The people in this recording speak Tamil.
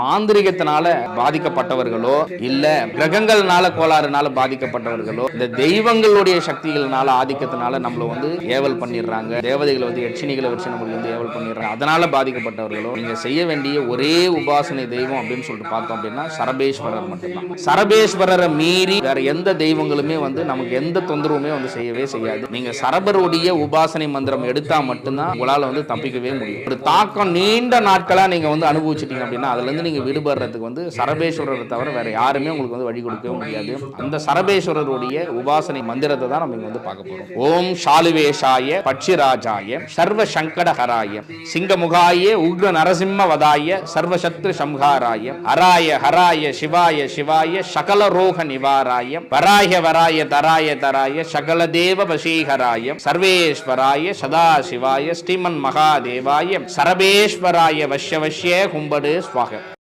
மாந்திரிகத்தினால பாதிக்கப்பட்டவர்களோ இல்ல கிரகங்கள்னால கோளாறுனால பாதிக்கப்பட்டவர்களோ இந்த தெய்வங்களுடைய சக்திகள்னால ஆதிக்கத்தினால நம்மள வந்து ஏவல் பண்ணிடுறாங்க. தேவதைகளை வந்து யட்சினிகளை வச்சு நம்மளுக்கு வந்து ஏவல் பண்ணிடுறாங்க. அதனால பாதிக்கப்பட்டவர்களோ நீங்க செய்ய வேண்டிய ஒரே உபாசனை தெய்வம் அப்படின்னு சொல்லிட்டு பார்த்தோம் அப்படின்னா சரபேஸ்வரர் மட்டும்தான். சரபேஸ்வரரை மீறி வேற எந்த தெய்வங்களுமே வந்து நமக்கு எந்த தொந்தரவுமே வந்து செய்யவே செய்யாது. நீங்க சரபருடைய உபாசனை மந்திரம் எடுத்தா மட்டும்தான் உங்களால வந்து தப்பிக்கவே முடியும். ஒரு தாக்கம் நீண்ட நாட்களா நீங்க வந்து அனுபவிச்சிட்டீங்க அப்படின்னா அதுல இருந்து நீங்க விடுபடுறதுக்கு வந்து சரபேஸ்வரரை தவிர வேற யாருமே உங்களுக்கு வந்து வழி கொடுக்கவே முடியாது. அந்த சரபேஸ்வரருடைய உபாசனை மந்திரத்தை தான் நம்ம இங்க வந்து பார்க்க போறோம். ஓம் ஷாலுவேஷாய பட்சிராஜாய சர்வ சங்கடஹராய சிங்கமுகாய உக்ர நரசிம்ம வதாய சர்வசத்ரு சம்ஹாராய ஹராய ஹராய சிவாய சிவாய சகல ரோக நிவாராய வராய வராய தராய தராய சகல தேவ வசீகராய சர்வேஸ்வராய சதாசிவாய ஸ்ரீமன் மகாதேவாய சரபேஸ்வராய வஷ்ய வஷ்ய கும்படு ஸ்வாக.